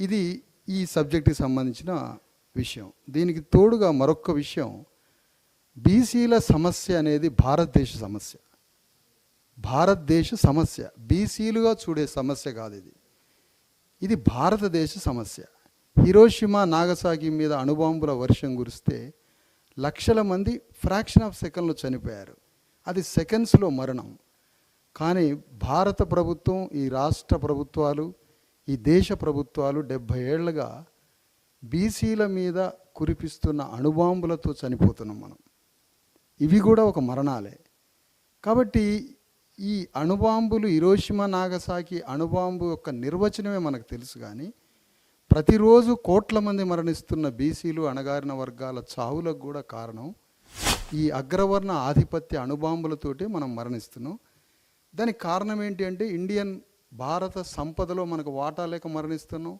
ఇది ఈ సబ్జెక్ట్కి సంబంధించిన విషయం. దీనికి తోడుగా మరొక విషయం బీసీల సమస్య అనేది భారతదేశ సమస్య. భారతదేశ సమస్య బీసీలుగా చూడే సమస్య కాదు ఇది. ఇది భారతదేశ సమస్య. హిరోషిమా నాగసాకి మీద అణుబాంబుల వర్షం కురిస్తే లక్షల మంది ఫ్రాక్షన్ ఆఫ్ సెకండ్లో చనిపోయారు. అది సెకండ్స్లో మరణం. కానీ భారత ప్రభుత్వం ఈ రాష్ట్ర ప్రభుత్వాలు ఈ దేశ ప్రభుత్వాలు డెబ్భై ఏళ్ళుగా బీసీల మీద కురిపిస్తున్న అణుబాంబులతో చనిపోతున్నాం మనం. ఇవి కూడా ఒక మరణాలే. కాబట్టి ఈ అణుబాంబులు ఇరోషిమా నాగసాకి అణుబాంబు యొక్క నిర్వచనమే మనకు తెలుసు కానీ ప్రతిరోజు కోట్ల మంది మరణిస్తున్న బీసీలు అణగారిన వర్గాల చావులకు కూడా కారణం ఈ అగ్రవర్ణ ఆధిపత్య అణుబాంబులతోటే మనం మరణిస్తున్నాం. దానికి కారణం ఏంటి అంటే ఇండియన్ భారత సంపదలో మనకు వాటా లేక మరణిస్తున్నాం.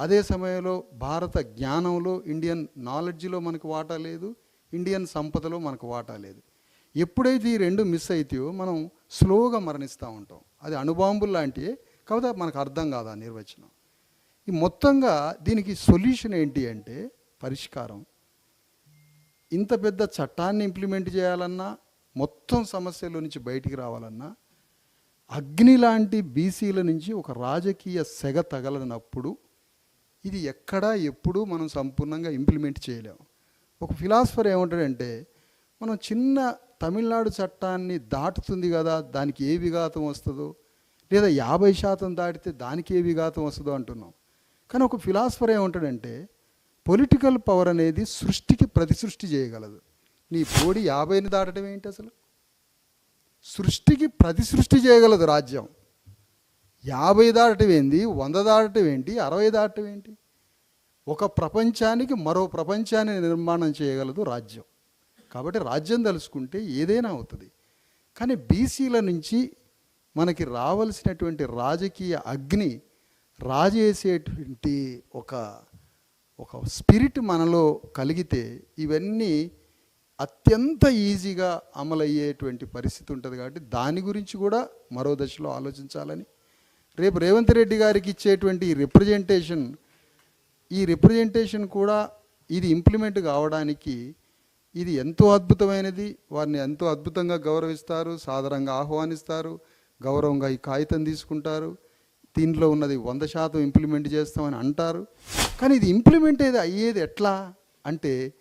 అదే సమయంలో భారత జ్ఞానంలో ఇండియన్ నాలెడ్జ్లో మనకు వాటా లేదు. ఇండియన్ సంపదలో మనకు వాటా లేదు. ఎప్పుడైతే ఈ రెండు మిస్ అవుతాయో మనం స్లోగా మరణిస్తూ ఉంటాం. అది అణుబాంబులు లాంటివే కాకపోతే మనకు అర్థం కాదు ఆ నిర్వచనం. ఈ మొత్తంగా దీనికి సొల్యూషన్ ఏంటి అంటే పరిష్కారం. ఇంత పెద్ద చట్టాన్ని ఇంప్లిమెంట్ చేయాలన్నా మొత్తం సమస్యలో నుంచి బయటికి రావాలన్నా అగ్ని లాంటి బీసీల నుంచి ఒక రాజకీయ సెగ తగలనప్పుడు ఇది ఎక్కడా ఎప్పుడూ మనం సంపూర్ణంగా ఇంప్లిమెంట్ చేయలేము ఒక ఫిలాసఫర్ ఏమంటాడంటే మనం చిన్న తమిళనాడు చట్టాన్ని దాటుతుంది కదా దానికి ఏ విఘాతం వస్తుందో లేదా యాభై శాతం దాటితే దానికి ఏ విఘాతం వస్తుందో అంటున్నాం. కానీ ఒక ఫిలాసఫర్ ఏమంటాడంటే పొలిటికల్ పవర్ అనేది సృష్టికి ప్రతి సృష్టి చేయగలదు. నీ బోడి యాభైని దాటడం ఏంటి అసలు? సృష్టికి ప్రతి సృష్టి చేయగలదు రాజ్యం. యాభై దాటం ఏంది వంద దాటం ఏంటి అరవై దాటం ఏంటి ఒక ప్రపంచానికి మరో ప్రపంచాన్ని నిర్మాణం చేయగలదు రాజ్యం. కాబట్టి రాజ్యం తలుచుకుంటే ఏదైనా అవుతుంది. కానీ బీసీల నుంచి మనకి రావలసినటువంటి రాజకీయ అగ్ని రాజేసేటువంటి ఒక ఒక స్పిరిట్ మనలో కలిగితే ఇవన్నీ అత్యంత ఈజీగా అమలయ్యేటువంటి పరిస్థితి ఉంటుంది కాబట్టి దాని గురించి కూడా మరో దశలో ఆలోచించాలని. రేపు రేవంత్ రెడ్డి గారికి ఇచ్చేటువంటి ఈ రిప్రజెంటేషన్ ఈ రిప్రజెంటేషన్ కూడా ఇది ఇంప్లిమెంట్ కావడానికి ఇది ఎంతో అద్భుతమైనది. వారిని ఎంతో అద్భుతంగా గౌరవిస్తారు సాధారణంగా ఆహ్వానిస్తారు గౌరవంగా ఈ కాగితం తీసుకుంటారు. దీనిలో ఉన్నది వంద శాతం ఇంప్లిమెంట్ చేస్తామని అంటారు. కానీ ఇది ఇంప్లిమెంట్ ఏది అయ్యేది ఎట్లా? అంటే